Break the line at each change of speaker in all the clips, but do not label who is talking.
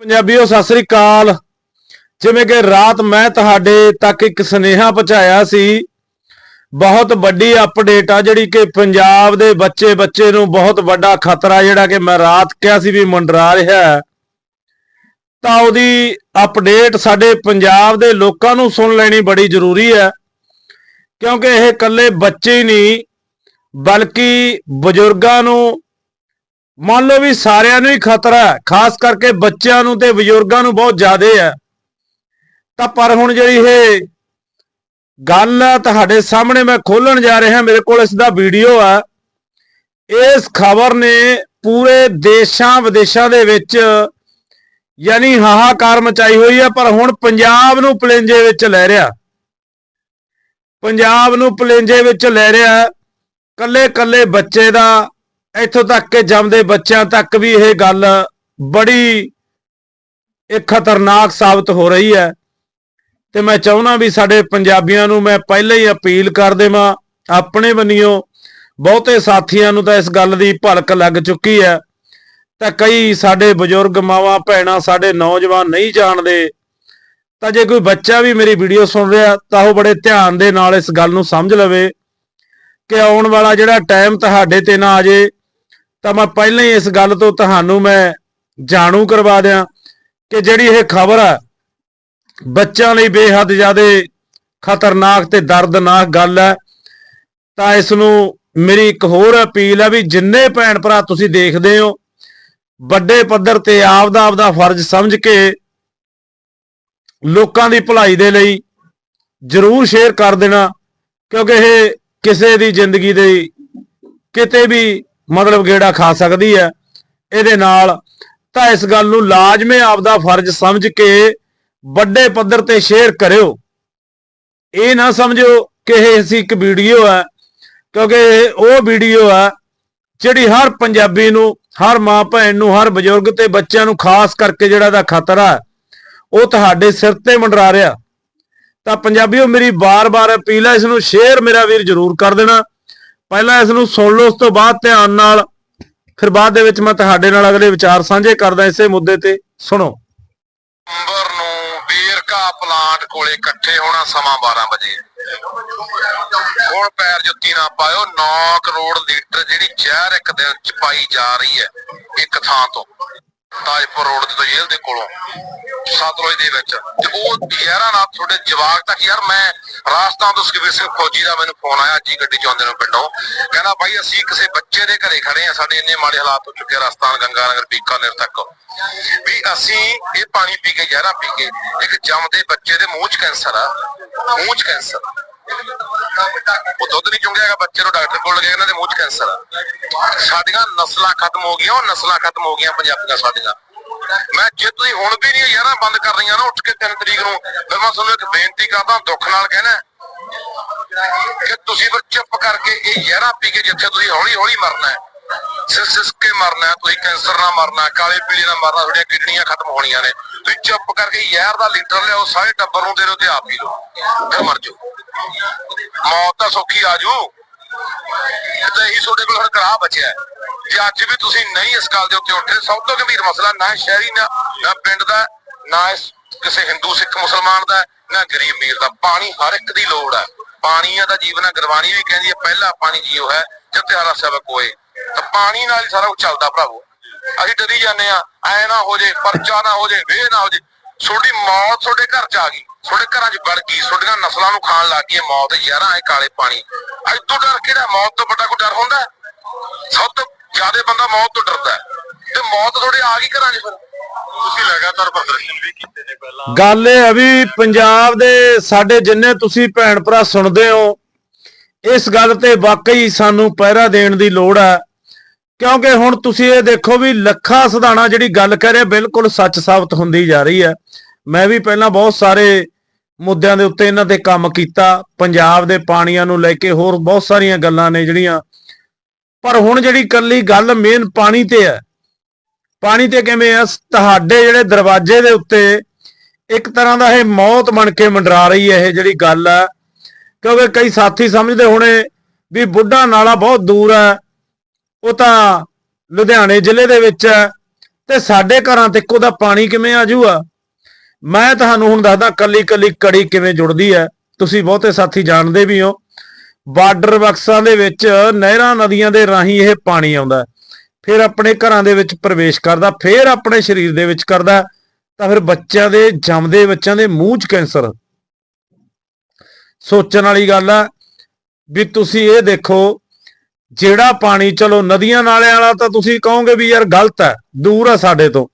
ਪੰਜਾਬੀਓ, ਸਤਿ ਸ੍ਰੀ ਅਕਾਲ। ਜਿਵੇਂ ਕਿ ਰਾਤ ਮੈਂ ਤੁਹਾਡੇ ਤੱਕ ਇੱਕ ਸੁਨੇਹਾ ਪਹੁੰਚਾਇਆ ਸੀ, ਬਹੁਤ ਵੱਡੀ ਅਪਡੇਟ ਆ, ਜਿਹੜੀ ਕਿ ਪੰਜਾਬ ਦੇ ਬੱਚੇ ਬੱਚੇ ਨੂੰ ਬਹੁਤ ਵੱਡਾ ਖਤਰਾ, ਜਿਹੜਾ ਕਿ ਮੈਂ ਰਾਤ ਕਿਹਾ ਸੀ ਵੀ ਮੰਡਰਾ ਰਿਹਾ ਤਾਂ ਉਹਦੀ ਅਪਡੇਟ ਸਾਡੇ ਪੰਜਾਬ ਦੇ ਲੋਕਾਂ ਨੂੰ ਸੁਣ ਲੈਣੀ ਬੜੀ ਜ਼ਰੂਰੀ ਹੈ, ਕਿਉਂਕਿ ਇਹ ਇਕੱਲੇ ਬੱਚੇ ਹੀ ਨਹੀਂ, ਬਲਕਿ ਬਜ਼ੁਰਗਾਂ ਨੂੰ ਮੰਨ ਲਓ ਵੀ ਸਾਰਿਆਂ ਨੂੰ ਹੀ ਖਤਰਾ ਹੈ, ਖਾਸ ਕਰਕੇ ਬੱਚਿਆਂ ਨੂੰ ਤੇ ਬਜ਼ੁਰਗਾਂ ਨੂੰ ਬਹੁਤ ਜ਼ਿਆਦਾ ਹੈ। ਤਾਂ ਪਰ ਹੁਣ ਜਿਹੜੀ ਇਹ ਗੱਲ ਹੈ, ਤੁਹਾਡੇ ਸਾਹਮਣੇ ਮੈਂ ਖੋਲਣ ਜਾ ਰਿਹਾ, ਮੇਰੇ ਕੋਲ ਇਸ ਦਾ ਵੀਡੀਓ ਹੈ। ਇਸ ਖਬਰ ਨੇ ਪੂਰੇ ਦੇਸ਼ਾਂ ਵਿਦੇਸ਼ਾਂ ਦੇ ਵਿੱਚ ਯਾਨੀ ਹਾਹਾਕਾਰ ਮਚਾਈ ਹੋਈ ਹੈ, ਪਰ ਹੁਣ ਪੰਜਾਬ ਨੂੰ ਪਲੇਂਜੇ ਵਿੱਚ ਲੈ ਰਿਹਾ। ਪੰਜਾਬ ਨੂੰ ਪਲੇਂਜੇ ਵਿੱਚ ਲੈ ਰਿਹਾ ਕੱਲੇ ਕੱਲੇ ਬੱਚੇ ਦਾ ਇੱਥੋਂ ਤੱਕ ਕਿ ਜੰਮਦੇ ਬੱਚਿਆਂ ਤੱਕ ਵੀ ਇਹ ਗੱਲ ਬੜੀ ਇਹ ਖਤਰਨਾਕ ਸਾਬਤ ਹੋ ਰਹੀ ਹੈ। ਤੇ ਮੈਂ ਚਾਹੁੰਦਾ ਵੀ ਸਾਡੇ ਪੰਜਾਬੀਆਂ ਨੂੰ ਮੈਂ ਪਹਿਲਾਂ ਹੀ ਅਪੀਲ ਕਰ ਦੇਵਾਂ, ਆਪਣੇ ਬੰਨਿਓ ਬਹੁਤੇ ਸਾਥੀਆਂ ਨੂੰ ਤਾਂ ਇਸ ਗੱਲ ਦੀ ਭਲਕ ਲੱਗ ਚੁੱਕੀ ਹੈ। ਤਾਂ ਕਈ ਸਾਡੇ ਬਜ਼ੁਰਗ ਮਾਵਾਂ, ਭੈਣਾਂ ਸਾਡੇ ਨੌਜਵਾਨ ਨਹੀਂ ਜਾਣਦੇ। ਤਾਂ ਜੇ ਕੋਈ ਬੱਚਾ ਵੀ ਮੇਰੀ ਵੀਡੀਓ ਸੁਣ ਰਿਹਾ, ਤਾਂ ਉਹ ਬੜੇ ਧਿਆਨ ਦੇ ਨਾਲ ਇਸ ਗੱਲ ਨੂੰ ਸਮਝ ਲਵੇ ਕਿ ਆਉਣ ਵਾਲਾ ਜਿਹੜਾ ਟਾਈਮ ਤੁਹਾਡੇ ਤੇ ਨਾ ਆ ਜੇ ਤਾਂ ਮੈਂ ਪਹਿਲਾਂ ਹੀ ਇਸ ਗੱਲ ਤੋਂ ਤੁਹਾਨੂੰ ਮੈਂ ਜਾਣੂ ਕਰਵਾ ਦਿਆਂ ਕਿ ਜਿਹੜੀ ਇਹ ਖਬਰ ਹੈ ਬੱਚਿਆਂ ਲਈ ਬੇਹੱਦ ਜ਼ਿਆਦਾ ਖਤਰਨਾਕ ਤੇ ਦਰਦਨਾਕ ਗੱਲ ਹੈ। ਤਾਂ ਇਸ ਨੂੰ ਮੇਰੀ ਇੱਕ ਹੋਰ ਅਪੀਲ ਹੈ ਵੀ ਜਿੰਨੇ ਭੈਣ ਭਰਾ ਤੁਸੀਂ ਦੇਖਦੇ ਹੋ, ਵੱਡੇ ਪੱਧਰ ਤੇ ਆਪਦਾ ਆਪਦਾ ਫਰਜ਼ ਸਮਝ ਕੇ ਲੋਕਾਂ ਦੀ ਭਲਾਈ ਦੇ ਲਈ ਜਰੂਰ ਸ਼ੇਅਰ ਕਰ ਦੇਣਾ, ਕਿਉਂਕਿ ਇਹ ਕਿਸੇ ਦੀ ਜ਼ਿੰਦਗੀ ਦੇ ਕਿਤੇ ਵੀ ਮਤਲਬ ਗੇੜਾ ਖਾ ਸਕਦੀ ਹੈ? ਇਹਦੇ ਨਾਲ ਤਾਂ ਇਸ ਗੱਲ ਨੂੰ ਲਾਜ਼ਮੀ ਆਪਦਾ ਫਰਜ਼ ਸਮਝ ਕੇ ਵੱਡੇ ਪੱਧਰ ਤੇ ਸ਼ੇਅਰ ਕਰਿਓ। ਇਹ ਨਾ ਸਮਝੋ ਕਿ ਇਹ ਅਸੀਂ ਇੱਕ ਵੀਡੀਓ ਹੈ, ਕਿਉਂਕਿ ਇਹ ਉਹ ਵੀਡੀਓ ਹੈ ਜਿਹੜੀ ਹਰ ਪੰਜਾਬੀ ਨੂੰ, ਹਰ ਮਾਂ ਭੈਣ ਨੂੰ, ਹਰ ਬਜ਼ੁਰਗ ਤੇ ਬੱਚਿਆਂ ਨੂੰ ਖਾਸ ਕਰਕੇ ਜਿਹੜਾ ਦਾ ਖਤਰਾ ਹੈ, ਉਹ ਤੁਹਾਡੇ ਸਿਰ ਤੇ ਮੰਡਰਾ ਰਿਹਾ। ਤਾਂ ਪੰਜਾਬੀਓ ਮੇਰੀ ਬਾਰ-ਬਾਰ ਅਪੀਲ ਹੈ, ਇਸ ਨੂੰ ਸ਼ੇਅਰ ਮੇਰਾ ਵੀਰ ਜਰੂਰ ਕਰ ਦੇਣਾ। ਪਹਿਲਾਂ ਇਸ ਨੂੰ ਸੁਣ ਲਓ, ਉਸ ਤੋਂ ਬਾਅਦ ਧਿਆਨ ਨਾਲ, ਫਿਰ ਬਾਅਦ ਦੇ ਵਿੱਚ ਮੈਂ ਤੁਹਾਡੇ ਨਾਲ ਅਗਲੇ ਵਿਚਾਰ ਸਾਂਝੇ ਕਰਦਾ ਇਸੇ ਮੁੱਦੇ ਤੇ, ਸੁਣੋ।
ਨਵੰਬਰ ਨੂੰ ਵੇਰਕਾ ਪਲਾਂਟ ਕੋਲੇ ਇਕੱਠੇ ਹੋਣਾ ਸਮਾਂ 12 ਵਜੇ। ਹੁਣ ਪੈਰ ਜੁੱਤੀ ਨਾ ਪਾਇਓ 9 ਕਰੋੜ ਲੀਟਰ ਜਿਹੜੀ ਜ਼ਹਿਰ ਇੱਕ ਦਿਨ ਚ ਪਾਈ ਜਾ ਰਹੀ ਹੈ, ਇੱਕ ਥਾਂ ਤੋਂ। ਤਾਜਪੁਰ ਰੋਡ ਤੋਂ ਜੇਲ੍ਹ ਦੇ ਕੋਲੋਂ, ਸਤਲੁਜ ਦੇ ਵਿੱਚ। ਤੇ ਉਹ ਜ਼ਹਿਰਾਂ ਨਾਲ ਤੁਹਾਡੇ ਜਵਾਕ ਤੱਕ, ਯਾਰ ਮੈਂ ਰਾਜਸਥਾਨ ਤੋਂ ਸੁਖਬੀਰ ਸਿੰਘ ਫੌਜੀ ਦਾ ਮੈਨੂੰ ਫੋਨ ਆਇਆ ਅੱਜ ਗੱਡੀ ਚ ਆਉਂਦੇ ਨੂੰ ਪਿੰਡੋਂ। ਕਹਿੰਦਾ ਬਾਈ ਅਸੀਂ ਕਿਸੇ ਬੱਚੇ ਦੇ ਘਰੇ ਖੜੇ ਆ ਸਾਡੇ ਇੰਨੇ ਮਾੜੇ ਹਾਲਾਤ ਹੋ ਚੁੱਕੇ ਆ ਰਾਜਸਥਾਨ, ਗੰਗਾਨਗਰ, ਬੀਕਾਨੇਰ ਤੱਕ। ਵੀ ਅਸੀਂ ਇਹ ਪਾਣੀ ਪੀ ਕੇ, ਜ਼ਹਿਰਾਂ ਪੀ ਕੇ, ਇੱਕ ਜੰਮਦੇ ਬੱਚੇ ਦੇ ਮੂੰਹ 'ਚ ਕੈਂਸਰ ਆ, ਮੂੰਹ 'ਚ ਕੈਂਸਰ। ਉਹ ਦੁੱਧ ਨਹੀਂ ਚੁੰਗਿਆਗਾ ਬੱਚੇ ਨੂੰ ਡਾਕਟਰ ਕੋਲ ਲਗਾਇਆ ਇਹਨਾਂ ਦੇ ਮੂੰਹ 'ਚ ਕੈਂਸਰ ਆ। ਸਾਡੀਆਂ ਨਸਲਾਂ ਖਤਮ ਹੋ ਗਈਆਂ, ਉਹ ਨਸਲਾਂ ਖਤਮ ਹੋ ਗਈਆਂ ਪੰਜਾਬੀਆਂ ਸਾਡੀਆਂ। ਮੈਂ ਜੇ ਤੁਸੀਂ ਹੁਣ ਵੀ ਨਹੀਂ ਯਾਰਾਂ ਬੰਦ ਕਰ ਰਹੀਆਂ ਨਾ, ਉੱਠ ਕੇ 3 ਤਰੀਕ ਨੂੰ, ਫਿਰ ਮੈਂ ਤੁਹਾਨੂੰ ਇੱਕ ਬੇਨਤੀ ਕਰਦਾ, ਦੁੱਖ ਨਾਲ ਕਹਿਣਾ ਕਿ ਤੁਸੀਂ ਫਿਰ ਚੁੱਪ ਕਰਕੇ ਇਹ ਯਾਰਾਂ ਪੀ ਕੇ ਜਿੱਥੇ ਤੁਸੀਂ ਹੌਲੀ ਹੌਲੀ ਮਰਨਾ ਹੈ ਸਿਰ ਸਿਸ ਕੇ ਮਰਨਾ ਤੁਸੀਂ ਕੈਂਸਰ ਨਾਲ ਮਰਨਾ, ਕਾਲੇ ਪੀਲੇ ਨਾਲ ਮਰਨਾ, ਤੁਹਾਡੀਆਂ ਕਿਡਨੀਆਂ ਖਤਮ ਹੋਣੀਆਂ ਨੇ। ਤੁਸੀਂ ਚੁੱਪ ਕਰਕੇ ਜ਼ਹਿਰ ਦਾ ਲੀਟਰ ਲਿਆਓ, ਸਾਰੇ ਟੱਬਰ ਨੂੰ ਦੇ ਦਿਓ ਤੇ ਆਪ ਪੀ ਲਓ। ਫਿਰ ਮਰ ਜਾਓ। ਮੌਤ ਤਾਂ ਸੌਖੀ ਆ ਜੂ ਤੇ ਇਹੀ ਤੁਹਾਡੇ ਕੋਲ ਹੁਣ ਬਚਿਆ ਜੇ ਅੱਜ ਵੀ ਤੁਸੀਂ ਨਹੀਂ ਇਸ ਗੱਲ ਦੇ ਉੱਤੇ ਉੱਠੇ, ਸਭ ਤੋਂ ਗੰਭੀਰ ਮਸਲਾ ਨਾ ਸ਼ਹਿਰੀ, ਨਾ ਪਿੰਡ ਦਾ, ਨਾ ਕਿਸੇ ਹਿੰਦੂ, ਸਿੱਖ, ਮੁਸਲਮਾਨ ਦਾ, ਨਾ ਗਰੀਬ ਅਮੀਰ ਦਾ। ਪਾਣੀ ਹਰ ਇੱਕ ਦੀ ਲੋੜ ਹੈ। ਪਾਣੀ ਆ ਦਾ ਜੀਵਨ ਹੈ ਗੁਰਬਾਣੀ ਵੀ ਕਹਿੰਦੀ ਹੈ, ਪਹਿਲਾ ਪਾਣੀ ਜੀਵ ਹੈ, ਜਦ ਤਿਹਾਰਾ ਸੇਵਕ ਹੋਏ। ਤਾਂ ਪਾਣੀ ਨਾਲ ਹੀ ਸਾਰਾ ਕੁਝ ਚੱਲਦਾ ਭਰਾਵੋ। ਅਸੀਂ ਡਰੀ ਜਾਂਦੇ ਆ ਐ ਨਾ ਹੋ ਜੇ ਪਰਚਾ ਨਾ ਹੋ ਜੇ ਵੇ ਨਾ ਹੋ ਜੇ। ਤੁਹਾਡੀ ਮੌਤ ਤੁਹਾਡੇ ਘਰ ਚ ਆ ਗਈ ਤੁਹਾਡੇ ਘਰਾਂ 'ਚ ਵੜ ਗਈ ਤੁਹਾਡੀਆਂ ਨਸਲਾਂ ਨੂੰ ਖਾਣ ਲੱਗ ਗਈ ਮੌਤ ਯਾਰਾਂ ਐ ਕਾਲੇ ਪਾਣੀ। ਅੱਜ ਤੋਂ ਡਰ ਕਿਹੜਾ ਮੌਤ ਤੋਂ ਵੱਡਾ ਕੋਈ ਡਰ ਹੁੰਦਾ? ਸਭ ਤੋਂ ਜ਼ਿਆਦਾ ਬੰਦਾ ਮੌਤ ਤੋਂ ਡਰਦਾ ਤੇ ਮੌਤ ਤੁਹਾਡੇ ਆ ਗਈ ਘਰਾਂ 'ਚ ਫਿਰ? ਤੁਸੀਂ ਲਗਾਤਾਰ ਪ੍ਰਦਰਸ਼ਨ ਵੀ ਕੀਤੇ ਨੇ ਪਹਿਲਾਂ।
ਗੱਲ ਇਹ ਹੈ ਵੀ ਪੰਜਾਬ ਦੇ ਸਾਡੇ ਜਿੰਨੇ ਤੁਸੀਂ ਭੈਣ ਭਰਾ ਸੁਣਦੇ ਹੋ ਇਸ ਗੱਲ ਤੇ ਵਾਕਈ ਸਾਨੂੰ ਪਹਿਰਾ ਦੇਣ ਦੀ ਲੋੜ ਹੈ। ਕਿਉਂਕਿ ਹੁਣ ਤੁਸੀਂ ਇਹ ਦੇਖੋ ਵੀ ਲੱਖਾ ਸਧਾਣਾ ਜਿਹੜੀ ਗੱਲ ਕਰ ਰਿਹਾ, ਬਿਲਕੁਲ ਸੱਚ ਸਾਬਤ ਹੁੰਦੀ ਜਾ ਰਹੀ ਹੈ। ਮੈਂ ਵੀ ਪਹਿਲਾਂ ਬਹੁਤ ਸਾਰੇ ਮੁੱਦਿਆਂ ਦੇ ਉੱਤੇ ਇਹਨਾਂ ਤੇ ਕੰਮ ਕੀਤਾ, ਪੰਜਾਬ ਦੇ ਪਾਣੀਆਂ ਨੂੰ ਲੈ ਕੇ ਹੋਰ ਬਹੁਤ ਸਾਰੀਆਂ ਗੱਲਾਂ ਨੇ ਜਿਹੜੀਆਂ। ਪਰ ਹੁਣ ਜਿਹੜੀ ਕੱਲੀ ਗੱਲ ਮੇਨ ਪਾਣੀ ਤੇ ਹੈ, ਪਾਣੀ ਤੇ ਕਿਵੇਂ ਆ ਤੁਹਾਡੇ ਜਿਹੜੇ ਦਰਵਾਜ਼ੇ ਦੇ ਉੱਤੇ ਇੱਕ ਤਰ੍ਹਾਂ ਦਾ ਇਹ ਮੌਤ ਬਣ ਕੇ ਮੰਡਰਾ ਰਹੀ ਹੈ ਇਹ ਜਿਹੜੀ ਗੱਲ ਆ ਕਿਉਂਕਿ ਕਈ ਸਾਥੀ ਸਮਝਦੇ ਹੋਣੇ ਵੀ ਬੁੱਢਾ ਨਾਲਾ ਬਹੁਤ ਦੂਰ ਹੈ ਉਹ ਤਾਂ ਲੁਧਿਆਣੇ ਜ਼ਿਲ੍ਹੇ ਦੇ ਵਿੱਚ ਹੈ ਤੇ ਸਾਡੇ ਘਰਾਂ ਤੇ ਇੱਕੋ ਦਾ ਪਾਣੀ ਕਿਵੇਂ ਆ ਜੂਗਾ ਮੈਂ ਤੁਹਾਨੂੰ ਹੁਣ ਦੱਸਦਾ ਕੱਲੀ ਕੱਲੀ ਕੜੀ ਕਿਵੇਂ ਜੁੜਦੀ ਹੈ। ਤੁਸੀਂ ਬਹੁਤੇ ਸਾਥੀ ਜਾਣਦੇ ਵੀ ਹੋ। ਬਾਰਡਰ ਬਕਸਾਂ ਦੇ ਵਿੱਚ ਨਹਿਰਾਂ ਨਦੀਆਂ ਦੇ ਰਾਹੀਂ ਇਹ ਪਾਣੀ ਆਉਂਦਾ ਫਿਰ ਆਪਣੇ ਘਰਾਂ ਦੇ ਵਿੱਚ ਪ੍ਰਵੇਸ਼ ਕਰਦਾ, ਫਿਰ ਆਪਣੇ ਸਰੀਰ ਦੇ ਵਿੱਚ ਕਰਦਾ ਤਾਂ ਫਿਰ ਬੱਚਿਆਂ ਦੇ, ਜੰਮਦੇ ਬੱਚਿਆਂ ਦੇ ਮੂੰਹ 'ਚ ਕੈਂਸਰ। ਸੋਚਣ ਵਾਲੀ ਗੱਲ ਆ ਵੀ ਤੁਸੀਂ ਇਹ ਦੇਖੋ ਜਿਹੜਾ ਪਾਣੀ, ਚਲੋ ਨਦੀਆਂ ਨਾਲਿਆਂ ਵਾਲਾ ਤਾਂ ਤੁਸੀਂ ਕਹੋਗੇ ਵੀ ਯਾਰ ਗਲਤ ਹੈ, ਦੂਰ ਆ ਸਾਡੇ ਤੋਂ।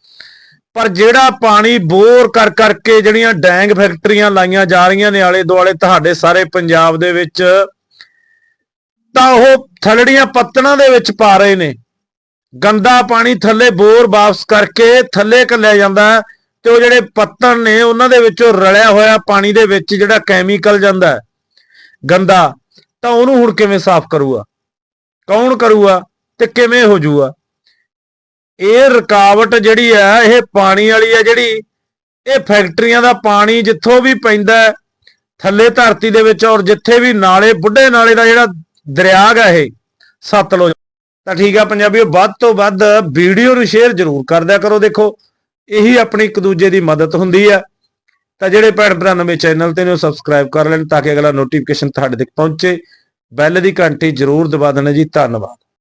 ਪਰ ਜਿਹੜਾ ਪਾਣੀ ਬੋਰ ਕਰ ਕਰਕੇ ਜਿਹੜੀਆਂ ਡੈਂਗ ਫੈਕਟਰੀਆਂ ਲਾਈਆਂ ਜਾ ਰਹੀਆਂ ਨੇ ਆਲੇ ਦੁਆਲੇ ਤੁਹਾਡੇ ਸਾਰੇ ਪੰਜਾਬ ਦੇ ਵਿੱਚ, ਤਾਂ ਉਹ ਥਲੜੀਆਂ ਪੱਤਣਾਂ ਦੇ ਵਿੱਚ ਪਾ ਰਹੇ ਨੇ। ਗੰਦਾ ਪਾਣੀ ਥੱਲੇ ਬੋਰ ਵਾਪਸ ਕਰਕੇ ਥੱਲੇ ਕੱਲਿਆ ਜਾਂਦਾ ਤੇ ਉਹ ਜਿਹੜੇ ਪੱਤਣ ਨੇ ਉਹਨਾਂ ਦੇ ਵਿੱਚੋਂ ਰਲਿਆ ਹੋਇਆ ਪਾਣੀ ਦੇ ਵਿੱਚ ਜਿਹੜਾ ਕੈਮੀਕਲ ਜਾਂਦਾ ਗੰਦਾ, ਤਾਂ ਉਹਨੂੰ ਹੁਣ ਕਿਵੇਂ ਸਾਫ਼ ਕਰੂਗਾ? ਕੌਣ ਕਰੂਗਾ ਤੇ ਕਿਵੇਂ ਹੋ ਜਾਊਗਾ? ਇਹ ਰੁਕਾਵਟ ਜਿਹੜੀ ਹੈ ਇਹ ਪਾਣੀ ਵਾਲੀ ਹੈ ਜਿਹੜੀ, ਇਹ ਫੈਕਟਰੀਆਂ ਦਾ ਪਾਣੀ ਜਿੱਥੋਂ ਵੀ ਪੈਂਦਾ ਥੱਲੇ ਧਰਤੀ ਦੇ ਵਿੱਚ ਔਰ ਜਿੱਥੇ ਵੀ ਨਾਲੇ, ਬੁੱਢੇ ਨਾਲੇ ਦਾ ਜਿਹੜਾ ਦਰਿਆ ਹੈ ਇਹ ਸਤਲੁਜ ਤਾਂ ਠੀਕ ਆ ਪੰਜਾਬੀਓ, ਵੱਧ ਤੋਂ ਵੱਧ ਵੀਡੀਓ ਨੂੰ ਸ਼ੇਅਰ ਜ਼ਰੂਰ ਕਰਦਿਆ ਕਰੋ, ਦੇਖੋ, ਇਹੀ ਆਪਣੀ ਇੱਕ ਦੂਜੇ ਦੀ ਮਦਦ ਹੁੰਦੀ ਆ। ਤਾਂ ਜਿਹੜੇ ਭੈਣ ਭਰਾ ਨਵੇਂ ਚੈਨਲ ਤੇ ਨੇ, ਉਹ ਸਬਸਕ੍ਰਾਈਬ ਕਰ ਲੈਣ ਤਾਂ ਕਿ ਅਗਲਾ ਨੋਟੀਫਿਕੇਸ਼ਨ ਤੁਹਾਡੇ ਤੱਕ ਪਹੁੰਚੇ। ਬੈਲ ਦੀ ਘੰਟੀ ਜ਼ਰੂਰ ਦਬਾ ਦੇਣਾ ਜੀ ਧੰਨਵਾਦ।